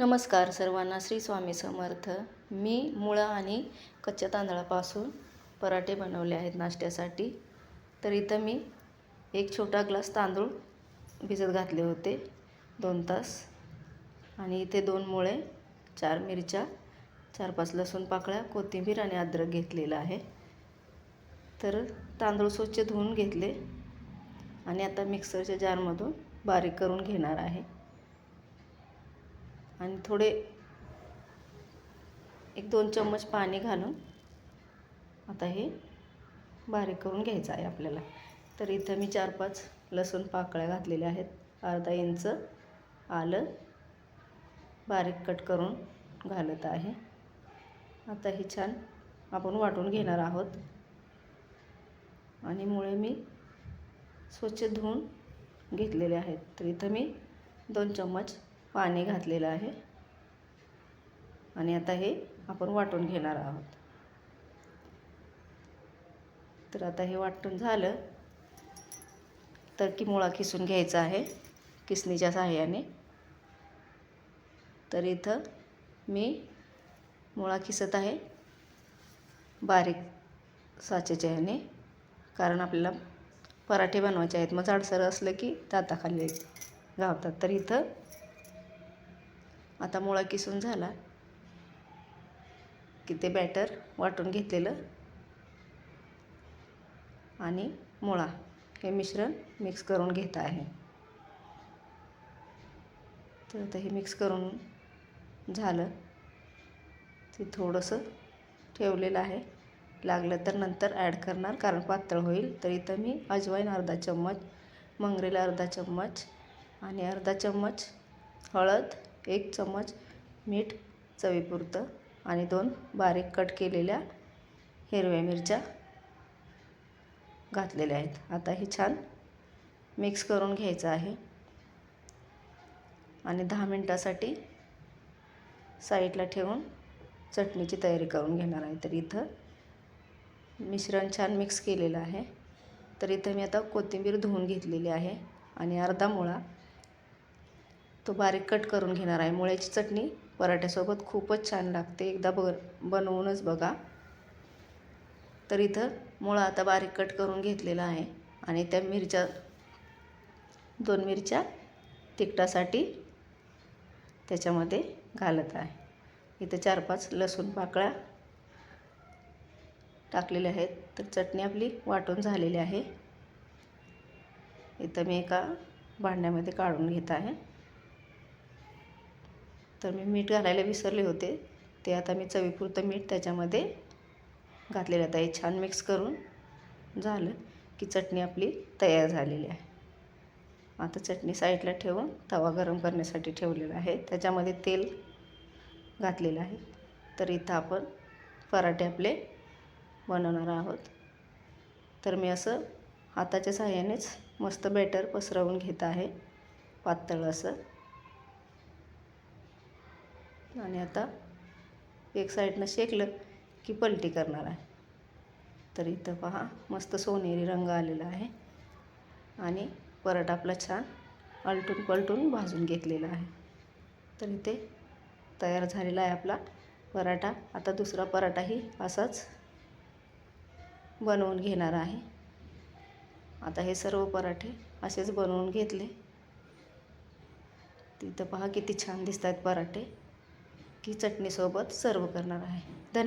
नमस्कार सर्वांना श्री स्वामी समर्थ. मी मुळा आणि कच्च्या तांदळापासून पराठे बनवले आहेत नाश्त्यासाठी. तर इथं मी एक छोटा ग्लास तांदूळ भिजत घातले होते दोन तास. आणि इथे दोन मुळे चार मिरच्या चार पाच लसूण पाकळ्या कोथिंबीर आणि अद्रक घेतलेलं आहे. तर तांदूळ स्वच्छ धुवून घेतले आणि आता मिक्सरच्या जारमधून बारीक करून घेणार आहे. आणि थोडे एक दोन चम्मच पाणी घालून आता हे बारीक करून घ्यायचं आहे आपल्याला. तर इथं मी चार पाच लसूण पाकळ्या घातलेल्या आहेत. अर्धा इंच आलं बारीक कट करून घालत आहे. आता हे छान आपण वाटून घेणार आहोत. आणि मुळे मी स्वच्छ धुवून घेतलेले आहेत. तर इथं मी दोन चम्मच पाणी घातलेलं आहे. आणि आता हे आपण वाटून घेणार आहोत. तर आता हे वाटून झालं तर की मुळा किसून घ्यायचा आहे किसणीच्या सहाय्याने तर इथं मी मुळा किसत आहे बारीक साचेच्या ह्याने. कारण आपल्याला पराठे बनवायचे आहेत. मग जाडसर असलं की दाताखाली गावतात. तर इथं आता मुळा किसून झाला. की ते बॅटर वाटून घेतलेलं आणि मुळा हे मिश्रण मिक्स करून घेत आहे. तर आता हे मिक्स करून झालं. ते थोडंसं ठेवलेलं आहे. लागलं तर नंतर ॲड करणार कारण पातळ होईल. तर इथं मी अजवाईन अर्धा चम्मच मंगरेला अर्धा चम्मच आणि अर्धा चम्मच हळद एक चम्मच मीठ चवीपुरतं आणि दोन बारीक कट केलेल्या हिरव्या मिरच्या घातलेल्या आहेत. आता हे छान मिक्स करून घ्यायचं आहे. आणि दहा मिनटासाठी साईडला ठेवून चटणीची तयारी करून घेणार आहे. तर इथं मिश्रण छान मिक्स केलेलं आहे. तर इथं मी आता कोथिंबीर धुवून घेतलेली आहे आणि अर्धा मुळा तो बारीक कट करून घेणार आहे. मुळ्याची चटणी पराठ्यासोबत खूपच छान लागते. एकदा बघ बनवूनच बघा. तर इथं मुळा आता बारीक कट करून घेतलेला आहे. आणि त्या मिरच्या दोन मिरच्या तिखटासाठी त्याच्यामध्ये घालत आहे. इथं चार पाच लसूण पाकळ्या टाकलेल्या आहेत. तर चटणी आपली वाटून झालेली आहे. इथं मी एका भांड्यामध्ये काढून घेत आहे. तर मी मीठ घालायला विसरले होते. ते आता मी चवीपुरतं मीठ त्याच्यामध्ये घातलेलं आता हे छान मिक्स करून झालं की चटणी आपली तयार झालेली आहे. आता चटणी साईडला ठेवून तवा गरम करण्यासाठी ठेवलेला आहे. त्याच्यामध्ये तेल घातलेलं आहे. तर इथं आपण पराठे आपले बनवणार आहोत. तर मी असं हाताच्या सहाय्यानेच मस्त बॅटर पसरवून घेत आहे. पातळ असं. आणि आता एक साईडनं शेकलं की पलटी करणार आहे. तर इथं पहा मस्त सोनेरी रंग आलेला आहे. आणि पराठा आपला छान अलटून पलटून भाजून घेतलेला आहे. तर इथे तयार झालेला आहे आपला पराठा. आता दुसरा पराठाही असाच बनवून घेणार आहे. आता हे सर्व पराठे असेच बनवून घेतले. तिथं पहा किती छान दिसत आहेत पराठे. की चटणीसोबत सर्व करणार आहे. धन्य